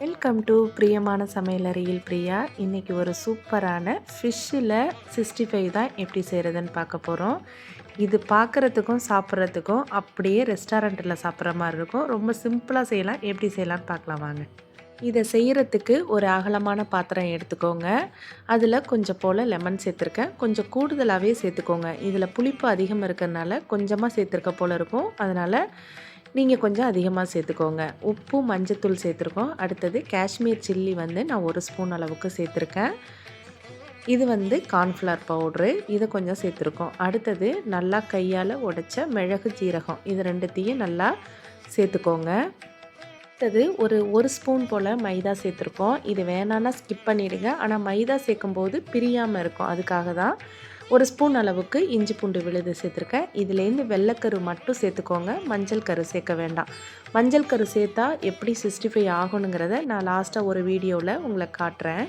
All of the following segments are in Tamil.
வெல்கம் டு பிரியமான சமையலறையில் பிரியா. இன்றைக்கி ஒரு சூப்பரான ஃபிஷ்ஷில் சிக்ஸ்டி ஃபைவ் தான் எப்படி செய்கிறதுன்னு பார்க்க போகிறோம் இது பார்க்குறதுக்கும் சாப்பிட்றதுக்கும் அப்படியே ரெஸ்டாரண்ட்டில் சாப்பிட்ற மாதிரி இருக்கும். ரொம்ப சிம்பிளாக செய்யலாம். எப்படி செய்யலாம்னு பார்க்கலாம் வாங்க. இதை செய்கிறதுக்கு ஒரு அகலமான பாத்திரம் எடுத்துக்கோங்க. அதில் கொஞ்சம் போல் லெமன் சேர்த்துருக்கேன். கொஞ்சம் கூடுதலாகவே சேர்த்துக்கோங்க. இதில் புளிப்பு அதிகம் இருக்கிறதுனால கொஞ்சமாக சேர்த்துருக்க போல் இருக்கும். அதனால் நீங்கள் கொஞ்சம் அதிகமாக சேர்த்துக்கோங்க. உப்பு மஞ்சத்தூள் சேர்த்துருக்கோம். அடுத்தது காஷ்மீர் சில்லி வந்து நான் ஒரு ஸ்பூன் அளவுக்கு சேர்த்துருக்கேன். இது வந்து கார்ன்ஃப்ளவர் பவுட்ரு. இதை கொஞ்சம் சேர்த்துருக்கோம். அடுத்தது நல்லா கையால் உடைச்ச மிளகு ஜீரகம். இது ரெண்டுத்தையும் நல்லா சேர்த்துக்கோங்க. அடுத்தது ஒரு ஒரு ஸ்பூன் போல் மைதா சேர்த்துருக்கோம். இது வேணான்னா ஸ்கிப் பண்ணிவிடுங்க ஆனால் மைதா சேர்க்கும்போது பிரியாமல் இருக்கும். அதுக்காக தான் ஒரு ஸ்பூன் அளவுக்கு இஞ்சி பூண்டு விழுது சேர்த்துருக்கேன். இதுலேருந்து வெள்ளைக்கரு மட்டும் சேர்த்துக்கோங்க. மஞ்சள் கரு சேர்க்க வேண்டாம். மஞ்சள் கரு சேர்த்தா எப்படி சிக்ஸ்டி ஃபைவ் ஆகணுங்கிறத நான் லாஸ்ட்டாக ஒரு வீடியோவில் உங்களை காட்டுறேன்.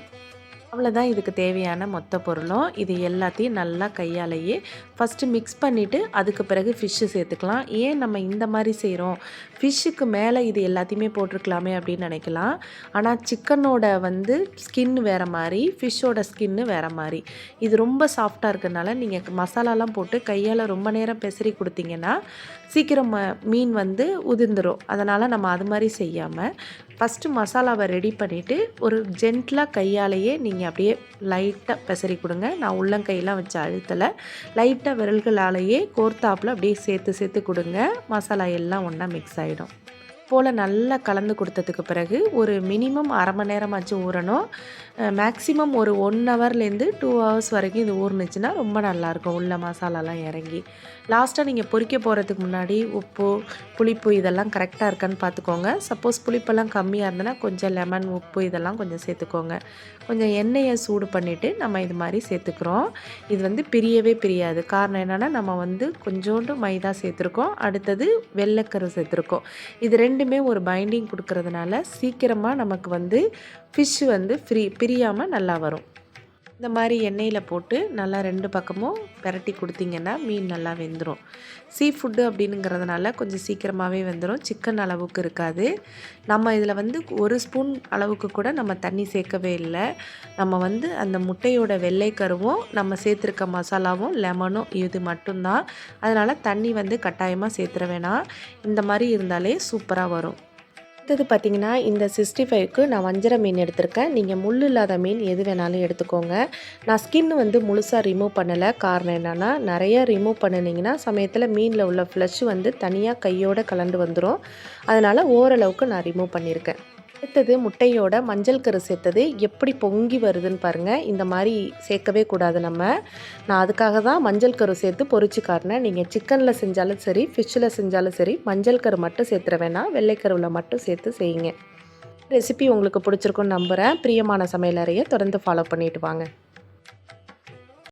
அவ்வளோதான் இதுக்கு தேவையான மொத்த பொருளும். இது எல்லாத்தையும் நல்லா கையாலேயே ஃபஸ்ட்டு மிக்ஸ் பண்ணிவிட்டு அதுக்கு பிறகு ஃபிஷ்ஷு சேர்த்துக்கலாம். ஏன் நம்ம இந்த மாதிரி செய்கிறோம் ஃபிஷ்ஷுக்கு மேலே இது எல்லாத்தையுமே போட்டிருக்கலாமே அப்படின்னு நினைக்கலாம். ஆனால் சிக்கனோட வந்து ஸ்கின் வேறு மாதிரி ஃபிஷ்ஷோட ஸ்கின்னு வேறு மாதிரி. இது ரொம்ப சாஃப்டாக இருக்கிறதுனால நீங்கள் மசாலாலாம் போட்டு கையால் ரொம்ப நேரம் பெசரி கொடுத்தீங்கன்னா சீக்கிரம் மீன் வந்து உதிர்ந்துடும் அதனால் நம்ம அது மாதிரி செய்யாமல் ஃபஸ்ட்டு மசாலாவை ரெடி பண்ணிவிட்டு ஒரு ஜென்ட்லாக கையாலேயே நீங்கள் அப்படியே லைட்டாக பெசரி கொடுங்க. நான் உள்ளங்கையெல்லாம் வச்சு அழுத்தலை. லைட்டாக விரல்களாலேயே கோர்த்தாப்பில் அப்படியே சேர்த்து சேர்த்து கொடுங்க. மசாலா எல்லாம் ஒன்றா மிக்ஸ் ஆகிடும் போல் நல்லா கலந்து கொடுத்ததுக்கு பிறகு ஒரு மினிமம் அரை மணி நேரமாச்சும் ஊறணும். மேக்ஸிமம் ஒரு ஒன் ஹவர்லேருந்து டூ ஹவர்ஸ் வரைக்கும் இது ஊறுனுச்சுன்னா ரொம்ப நல்லாயிருக்கும் உள்ள மசாலாலாம் இறங்கி. லாஸ்ட்டாக நீங்கள் பொறிக்க போகிறதுக்கு முன்னாடி உப்பு புளிப்பு இதெல்லாம் கரெக்டாக இருக்கான்னு பார்த்துக்கோங்க சப்போஸ் புளிப்பெல்லாம் கம்மியாக இருந்ததுன்னா கொஞ்சம் லெமன் உப்பு இதெல்லாம் கொஞ்சம் சேர்த்துக்கோங்க. கொஞ்சம் எண்ணெயை சூடு பண்ணிவிட்டு நம்ம இது மாதிரி சேர்த்துக்கிறோம். இது வந்து பிரியவே பிரியாது. காரணம் என்னென்னா நம்ம வந்து கொஞ்சோண்டு மைதா சேர்த்துருக்கோம். அடுத்தது வெள்ளைக்கரு சேர்த்துருக்கோம். இது ரெண்டுமே ஒரு பைண்டிங் கொடுக்கறதுனால சீக்கிரமாக நமக்கு வந்து ஃபிஷ் வந்து ஃப்ரீ பிரியாமல் நல்லா வரும். இந்த மாதிரி எண்ணெயில் போட்டு நல்லா ரெண்டு பக்கமும் பெரட்டி கொடுத்தீங்கன்னா மீன் நல்லா வெந்துடும் சீ ஃபுட்டு அப்படிங்கிறதுனால கொஞ்சம் சீக்கிரமாகவே வெந்துடும் சிக்கன் அளவுக்கு இருக்காது. நம்ம இதில் வந்து ஒரு ஸ்பூன் அளவுக்கு கூட நம்ம தண்ணி சேர்க்கவே இல்லை. நம்ம வந்து அந்த முட்டையோட வெள்ளை கருவும் நம்ம சேர்த்துருக்க மசாலாவும் லெமனும் இது மட்டும்தான். அதனால் தண்ணி வந்து கட்டாயமாக சேர்த்துற வேணாம். இந்த மாதிரி இருந்தாலே சூப்பராக வரும். அடுத்தது பார்த்திங்கன்னா இந்த சிக்ஸ்டி ஃபைவ்க்கு நான் வஞ்சர மீன் எடுத்திருக்கேன். நீங்கள் முள் இல்லாத மீன் எது வேணாலும் எடுத்துக்கோங்க. நான் ஸ்கின் வந்து முழுசாக ரிமூவ் பண்ணலை. காரணம் என்னென்னா நிறைய ரிமூவ் பண்ணினீங்கன்னா சமயத்தில் மீனில் உள்ள ஃப்ளஷ் வந்து தனியாக கையோடு கலந்து வந்துடும் அதனால் ஓரளவுக்கு நான் ரிமூவ் பண்ணியிருக்கேன். அடுத்தது முட்டையோட மஞ்சள் கரு சேர்த்தது எப்படி பொங்கி வருதுன்னு பாருங்கள் இந்த மாதிரி சேர்க்கவே கூடாது நம்ம. நான் அதுக்காக தான் மஞ்சள் கரு சேர்த்து பொறிச்சு காட்டினேன். நீங்கள் சிக்கனில் செஞ்சாலும் சரி ஃபிஷ்ஷில் செஞ்சாலும் சரி மஞ்சள் கரு மட்டும் சேர்த்துற வேணாம். வெள்ளைக்கருவில் மட்டும் சேர்த்து செய்யுங்க. ரெசிபி உங்களுக்கு பிடிச்சிருக்குன்னு நம்புகிறேன் பிரியமான சமையலறையை தொடர்ந்து ஃபாலோ பண்ணிட்டு வாங்க.